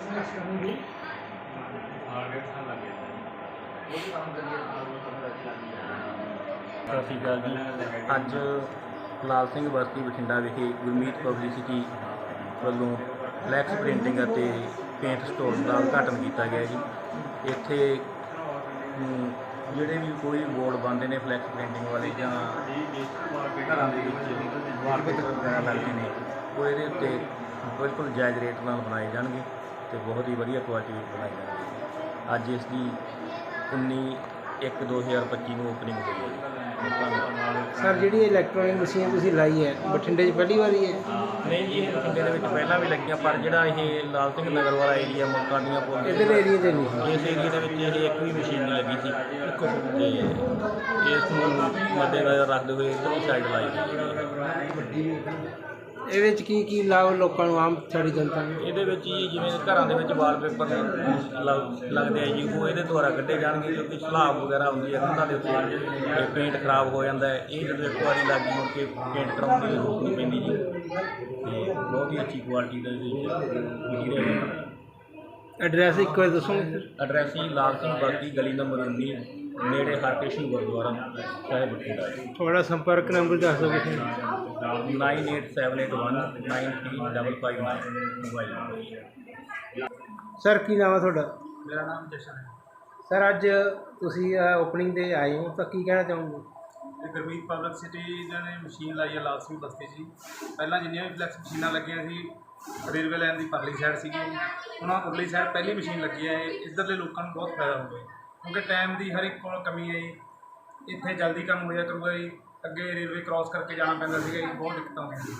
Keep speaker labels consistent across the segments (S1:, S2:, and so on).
S1: ਸਤਿ ਸ਼੍ਰੀ ਅਕਾਲ ਜੀ। ਅੱਜ ਲਾਲ ਸਿੰਘ ਬਸਤੀ ਬਠਿੰਡਾ ਵਿਖੇ ਗੁਰਮੀਤ ਪਬਲਿਸਿਟੀ ਵੱਲੋਂ ਫਲੈਕਸ ਪ੍ਰਿੰਟਿੰਗ ਅਤੇ ਪੇਂਟ ਸਟੋਰ ਦਾ ਉਦਘਾਟਨ ਕੀਤਾ ਗਿਆ ਜੀ। ਇੱਥੇ ਜਿਹੜੇ ਵੀ ਕੋਈ ਬੋਰਡ ਬਣਦੇ ਨੇ ਫਲੈਕਸ ਪ੍ਰਿੰਟਿੰਗ ਵਾਲੇ ਜਾਂ ਘਰਾਂ ਦੇ ਵਿੱਚ ਵਾਲਪੇਪਰ ਵਗੈਰਾ ਲੱਗਦੇ ਨੇ, ਉਹ ਇਹਦੇ ਉੱਤੇ ਬਿਲਕੁਲ ਜਾਇਜ਼ ਰੇਟ ਨਾਲ ਬਣਾਏ ਜਾਣਗੇ। ਤੇ ਬਹੁਤ ਹੀ ਵਧੀਆ ਕੁਆਲਿਟੀ ਵਿੱਚ ਬਣਾਏ ਜਾਣਗੇ ਅੱਜ ਇਸ ਦੀ 19 1 2025 ਨੂੰ ਓਪਨਿੰਗ ਹੋਈ ਹੈ ਧੰਨਵਾਦ।
S2: ਸਰ ਜਿਹੜੀ ਇਲੈਕਟ੍ਰੋਨਿਕ ਮਸ਼ੀਨ ਤੁਸੀਂ ਲਾਈ ਹੈ ਬਠਿੰਡੇ 'ਚ ਪਹਿਲੀ ਵਾਰੀ ਹੈ?
S1: ਨਹੀਂ ਜੀ ਇਹ ਬਠਿੰਡੇ ਦੇ ਵਿੱਚ ਪਹਿਲਾਂ ਵੀ ਲੱਗੀਆਂ ਪਰ ਜਿਹੜਾ ਇਹ ਲਾਲ ਸਿੰਘ ਨਗਰ ਵਾਲਾ ਏਰੀਆ ਮੋਕਾਡੀਆਂ ਪੁਲ ਦੇ
S2: ਇੱਧਰ ਏਰੀਆ ਤੇ ਨਹੀਂ
S1: ਇਸ ਏਰੀਆ ਦੇ ਵਿੱਚ ਇਹ ਇੱਕ ਵੀ ਮਸ਼ੀਨ ਨਹੀਂ ਲੱਗੀ ਸੀ। ਤੇ ਇਸ ਨੂੰ ਮੱਦੇਨਜ਼ਰ ਰੱਖਦੇ ਹੋਏ ਇੱਧਰਲੀ ਸਾਈਡ ਲਾਈ ਗਈ। ਹੈ।
S2: ਇਹਦੇ 'ਚ ਕੀ ਕੀ ਲਾਭ ਲੋਕਾਂ ਨੂੰ ਆਮ ਸਾਡੀ ਜਨਤਾ ਨੂੰ?
S1: ਇਹਦੇ ਵਿੱਚ ਜੀ ਜਿਵੇਂ ਘਰਾਂ ਦੇ ਵਿੱਚ ਵਾਲਪੇਪਰ ਲੱਗਦੇ ਆ ਜੀ ਉਹ ਇਹਦੇ ਦੁਆਰਾ ਕੱਢੇ ਜਾਣਗੇ ਕਿਉਂਕਿ ਸਲਾਬ ਵਗੈਰਾ ਹੁੰਦੀ ਹੈ ਕੰਧਾਂ ਦੇ ਉੱਤੇ ਤੇ ਪੇਂਟ ਖਰਾਬ ਹੋ ਜਾਂਦਾ ਹੈ। ਇਹ ਜਦੋਂ ਇੱਕ ਵਾਰੀ ਲੱਗ ਗਈ ਮੁੜ ਕੇ ਪੇਂਟ ਕਰਾਉਣ ਦੀ ਜ਼ਰੂਰਤ ਨਹੀਂ ਪੈਂਦੀ ਜੀ। ਤੇ ਬਹੁਤ ਹੀ ਅੱਛੀ ਕੁਆਲਿਟੀ ਦਾ ਵਿੱਚ ਮਟੀਰੀਅਲ ਹੈ।
S2: ਐਡਰੈਸ ਇੱਕ ਵਾਰ ਦੱਸੋਗੇ ਸਰ
S1: ਐਡਰੈਸ ਜੀ ਲਾਲ ਸਿੰਘ ਬਾਗੀ ਗਲੀ ਨੰਬਰ 19 ਨੇੜੇ ਹਰਕ੍ਰਿਸ਼ਨ ਗੁਰਦੁਆਰਾ ਸਾਹਿਬ ਬਠਿੰਡਾ ਜੀ।
S2: ਤੁਹਾਡਾ ਸੰਪਰਕ ਨੰਬਰ ਦੱਸ ਦਿਓ ਕਿਸੇ ਨੂੰ।
S1: 9878193559 ਮੋਬਾਈਲ ਨੰਬਰ
S2: ਸਰ ਕੀ ਨਾਮ ਹੈ ਤੁਹਾਡਾ
S1: ਮੇਰਾ ਨਾਮ ਜਸ਼ਨ ਹੈ
S2: ਸਰ ਅੱਜ ਤੁਸੀਂ ਓਪਨਿੰਗ 'ਤੇ ਆਏ ਹੋ ਤਾਂ ਕੀ ਕਹਿਣਾ ਚਾਹੋਗੇ
S3: ਤੇ ਗੁਰਮੀਤ ਪਬਲਿਕ ਸਿਟੀ ਇਹਨਾਂ ਨੇ ਮਸ਼ੀਨ ਲਾਈ ਹੈ ਲਾਲ ਸਿੰਘ ਬਸਤੀ 'ਚ ਜੀ। ਪਹਿਲਾਂ ਜਿੰਨੀਆਂ ਵੀ ਫਲੈਕਸ ਮਸ਼ੀਨਾਂ ਲੱਗੀਆਂ ਸੀ ਰੇਲਵੇ ਲਾਈਨ ਦੀ ਪਰਲੀ ਸਾਈਡ ਸੀਗੀ ਉਹਨਾਂ ਉਰਲੀ ਸਾਈਡ ਪਹਿਲੀ ਮਸ਼ੀਨ ਲੱਗੀ ਹੈ ਇਹ ਇੱਧਰਲੇ ਲੋਕਾਂ ਨੂੰ ਬਹੁਤ ਫਾਇਦਾ ਹੋਵੇ ਕਿਉਂਕਿ ਟਾਈਮ ਦੀ ਹਰ ਇੱਕ ਕੋਲ ਕਮੀ ਹੈ ਜੀ ਇੱਥੇ ਜਲਦੀ ਕੰਮ ਹੋ ਜਾ ਕਰੂਗਾ ਜੀ ਅੱਗੇ ਰੇਲਵੇ ਕ੍ਰਾਸ ਕਰਕੇ ਜਾਣਾ ਪੈਂਦਾ ਸੀਗਾ ਜੀ ਬਹੁਤ ਦਿੱਕਤਾਂ ਆਉਂਦੀਆਂ ਸੀ।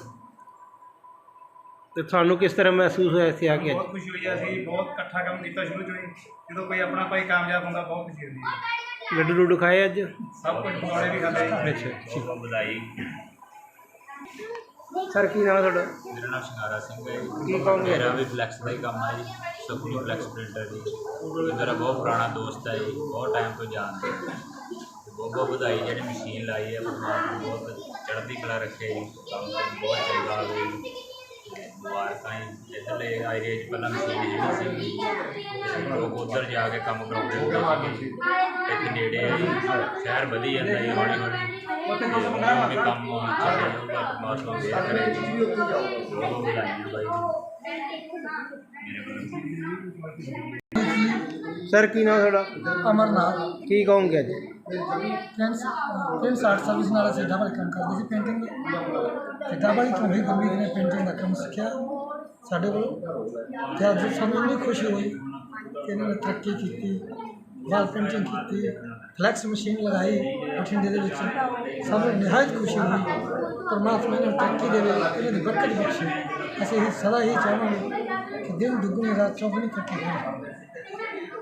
S2: ਤੇ ਤੁਹਾਨੂੰ ਕਿਸ ਤਰ੍ਹਾਂ ਮਹਿਸੂਸ ਹੋਇਆ ਇੱਥੇ ਆ ਕੇ ਅੱਜ
S3: ਬਹੁਤ ਖੁਸ਼ੀ ਹੋਈ ਹੈ ਅਸੀਂ ਬਹੁਤ ਇਕੱਠਾ ਕੰਮ ਕੀਤਾ ਸ਼ੁਰੂ ਤੋਂ ਹੀ। ਜਦੋਂ ਕੋਈ ਆਪਣਾ ਭਾਈ ਕਾਮਯਾਬ ਹੁੰਦਾ ਬਹੁਤ ਖੁਸ਼ੀ ਹੁੰਦੀ ਹੈ
S2: ਲੱਡੂ ਲੁੱਡੂ ਖਾਏ ਅੱਜ?
S3: ਸਭ ਕੁਝ ਪਕੌੜੇ ਵੀ ਖਾਂਦੇ ਜੀ
S2: ਅੱਛਾ।
S1: ਬਹੁਤ ਵਧਾਈ।
S2: ਸਰ ਕੀ ਨਾਮ ਤੁਹਾਡਾ?
S1: ਮੇਰਾ ਨਾਮ ਸ਼ਿੰਗਾਰਾ ਸਿੰਘ ਹੈ
S2: ਕੀ ਕਹੋਗੇ?
S1: ਮੇਰਾ ਵੀ ਫਲੈਕਸ ਦਾ ਹੀ ਕੰਮ ਹੈ ਜੀ ਸੁਖਨੀ ਫਲੈਕਸ ਪ੍ਰਿੰਟਰ ਜੀ। ਮੇਰਾ ਬਹੁਤ ਪੁਰਾਣਾ ਦੋਸਤ ਹੈ ਜੀ ਬਹੁਤ ਟਾਈਮ ਤੋਂ ਜਾਣਦੇ। ਹਾਂ। ਬਹੁਤ ਬਹੁਤ ਵਧਾਈ ਜਿਹੜੀ ਮਸ਼ੀਨ ਲਾਈ ਹੈ ਪਰਮਾਤਮਾ ਬਹੁਤ ਚੜ੍ਹਦੀ ਕਲਾ ਰੱਖੇ ਜੀ ਕੰਮ ਤੇ ਬਹੁਤ ਚੰਗਾ ਹੋਵੇ ਜੀ। ਮੁਬਾਰਕਾਂ ਜੀ ਇੱਧਰਲੇ ਏਰੀਏ 'ਚ ਪਹਿਲਾਂ ਮਸ਼ੀਨ ਹੈ ਨਹੀਂ ਸੀ ਲੋਕ ਉੱਧਰ ਜਾ ਕੇ ਕੰਮ ਕਰਾਉਂਦੇ ਹੁੰਦੇ ਸੀ ਇੱਥੇ ਨੇੜੇ ਹੈ ਜੀ ਸ਼ਹਿਰ ਵਧੀ ਜਾਂਦਾ ਜੀ ਹੌਲੀ ਹੌਲੀ। ਵੀ ਕੰਮ ਪਰਮਾਤਮਾ ਦੇ ਕਰੇ ਜੀ ਬਹੁਤ ਬਹੁਤ ਵਧਾਈ ਜੀ ਬਾਈ ਜੀ। ਮੇਰੇ ਵੱਲੋਂ।
S2: ਸਰ ਕੀ ਨਾਮ ਤੁਹਾਡਾ?
S4: ਅਮਰਨਾਥ।
S2: ਕੀ ਕਹੋਗੇ ਅੱਜ?
S4: ਫਰੈਂਡਸ ਫਰੈਂਡਸ ਆਰਟ ਸਰਵਿਸ ਨਾਲ ਅਸੀਂ ਡਬਲ ਕੰਮ ਕਰਦੇ ਸੀ ਪੇਂਟਿੰਗ ਤੇ ਡਬਲ ਤੋਂ ਹੀ ਗੁਰਮੀਤ ਨੇ ਪੇਂਟਿੰਗ ਦਾ ਕੰਮ ਸਿੱਖਿਆ। ਸਾਡੇ ਕੋਲ ਤੇ ਅੱਜ ਸਾਨੂੰ ਇੰਨੀ ਖੁਸ਼ੀ ਹੋਈ ਕਿ ਇਹਨਾਂ ਨੇ ਤਰੱਕੀ ਕੀਤੀ ਵਾਲ ਪੇਂਟਿੰਗ ਕੀਤੀ ਫਲੈਕਸ ਮਸ਼ੀਨ ਲਗਾਈ ਬਠਿੰਡੇ ਦੇ ਵਿੱਚ। ਸਭ ਨੂੰ ਨਿਹਾਇਤ ਖੁਸ਼ੀ ਹੋਈ ਪਰਮਾਤਮਾ ਨੂੰ ਤਰੱਕੀ ਦੇਵੇ ਇਹਨਾਂ ਦੀ ਬਰਕਤ ਬਖਸ਼ੇ। ਅਸੀਂ ਇਹ ਸਦਾ ਹੀ ਚਾਹਾਂਗੇ ਕਿ ਦਿਨ ਦੁੱਗਣੀ ਰਾਤ ਚੌਗੁਣੀ ਤਰੱਕੀ ਹੋਵੇ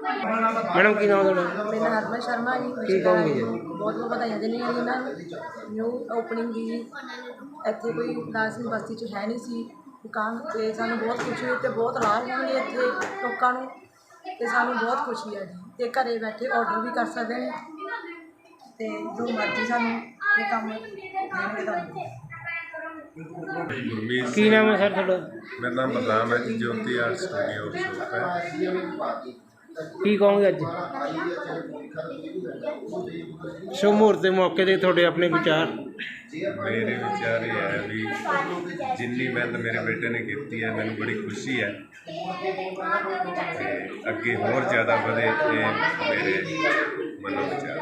S2: ਮੈਡਮ ਕੀ ਨਾਮ ਤੁਹਾਡਾ?
S5: ਮੇਰਾ ਨਾਮ ਹਰਮਨ ਸ਼ਰਮਾ ਜੀ
S2: ਕੀ ਕਹੋਗੇ ਜੀ?
S5: ਬਹੁਤ ਬਹੁਤ ਵਧਾਈਆਂ ਦਿੰਦੇ ਹਾਂ ਜੀ ਇਹਨਾਂ ਨੂੰ। ਨਿਊ ਓਪਨਿੰਗ ਦੀ ਇੱਥੇ ਕੋਈ ਦਾਸਿੰਗ ਬਸਤੀ 'ਚ ਹੈ ਨਹੀਂ ਸੀ। ਦੁਕਾਨ ਤੇ ਸਾਨੂੰ ਬਹੁਤ ਖੁਸ਼ੀ ਹੋਈ ਤੇ ਬਹੁਤ ਲਾਭ ਹੋਣਗੇ ਇੱਥੇ ਲੋਕਾਂ ਨੂੰ। ਤੇ ਸਾਨੂੰ ਬਹੁਤ ਖੁਸ਼ੀ ਹੈ ਜੀ। ਤੇ ਘਰੇ ਬੈਠੇ ਆਰਡਰ ਵੀ ਕਰ ਸਕਦੇ ਨੇ। ਤੇ ਜੋ ਮਰਜ਼ੀ ਸਾਨੂੰ ਇਹ ਕੰਮ ਦੇਣਗੇ ਤੁਹਾਨੂੰ
S6: ਗੁਰਮੀਤ
S2: ਕੀ ਨਾਮ ਹੈ ਸਰ ਤੁਹਾਡਾ?
S6: ਮੇਰਾ ਨਾਮ ਬਲਰਾਮ ਹੈ ਜੀ ਜੋਤੀ ਆਰਟ ਸਟੂਡੀਓ ਸ਼ੋਪ ਹੈ।
S2: ਕੀ ਕਹੋਗੇ ਅੱਜ? ਸ਼ੁਭ ਮੁਹੂਰਤ ਦੇ ਮੌਕੇ ਤੇ ਤੁਹਾਡੇ ਆਪਣੇ ਵਿਚਾਰ।
S6: ਮੇਰੇ ਵਿਚਾਰ ਇਹ ਹੈ ਵੀ ਜਿੰਨੀ ਮਿਹਨਤ ਮੇਰੇ ਬੇਟੇ ਨੇ ਕੀਤੀ ਹੈ, ਮੈਨੂੰ ਬੜੀ ਖੁਸ਼ੀ ਹੈ ਅੱਗੇ ਹੋਰ ਜ਼ਿਆਦਾ ਵਧੇ ਇਹ ਮੇਰੇ ਮਨੋ ਵਿਚਾਰ।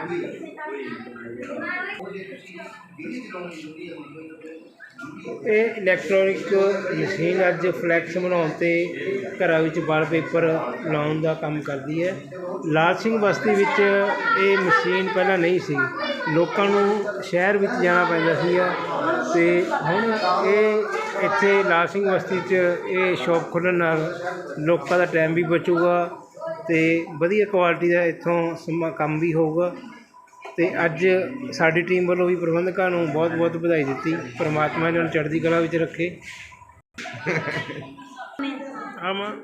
S2: ਇਹ ਇਲੈਕਟ੍ਰੋਨਿਕ ਮਸ਼ੀਨ ਅੱਜ ਫਲੈਕਸ ਬਣਾਉਣ ਤੇ ਘਰਾਂ ਵਿੱਚ ਵਾਲਪੇਪਰ ਲਾਉਣ ਦਾ ਕੰਮ ਕਰਦੀ ਹੈ। ਲਾਲ ਸਿੰਘ ਬਸਤੀ ਵਿੱਚ ਇਹ ਮਸ਼ੀਨ ਪਹਿਲਾਂ ਨਹੀਂ ਸੀ। ਲੋਕਾਂ ਨੂੰ ਸ਼ਹਿਰ ਵਿੱਚ ਜਾਣਾ ਪੈਂਦਾ ਸੀਗਾ ਤੇ ਹੁਣ ਇਹ ਇੱਥੇ ਲਾਲ ਸਿੰਘ ਬਸਤੀ 'ਚ ਇਹ ਸ਼ੌਪ ਖੁੱਲ੍ਹਣ ਨਾਲ ਲੋਕਾਂ ਦਾ ਟਾਈਮ ਵੀ ਬਚੂਗਾ ਤੇ ਵਧੀਆ ਕੁਆਲਿਟੀ ਦਾ ਇੱਥੋਂ ਸਮਾਂ ਕੰਮ ਵੀ ਹੋਊਗਾ। ਤੇ ਅੱਜ ਸਾਡੀ ਟੀਮ ਵੱਲੋਂ ਵੀ ਪ੍ਰਬੰਧਕਾਂ ਨੂੰ ਬਹੁਤ-ਬਹੁਤ ਵਧਾਈ ਦਿੱਤੀ, ਪਰਮਾਤਮਾ ਇਹਨਾਂ ਨੂੰ ਚੜ੍ਹਦੀ ਕਲਾ ਵਿੱਚ ਰੱਖੇ। ਆਮਾ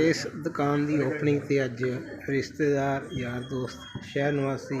S2: ਇਸ ਦੁਕਾਨ ਦੀ ਓਪਨਿੰਗ ਤੇ ਅੱਜ ਰਿਸ਼ਤੇਦਾਰ, ਯਾਰ ਦੋਸਤ, ਸ਼ਹਿਰ ਨਿਵਾਸੀ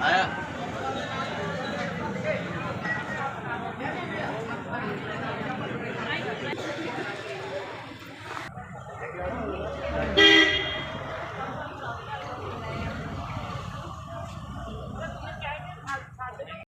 S2: 来呀。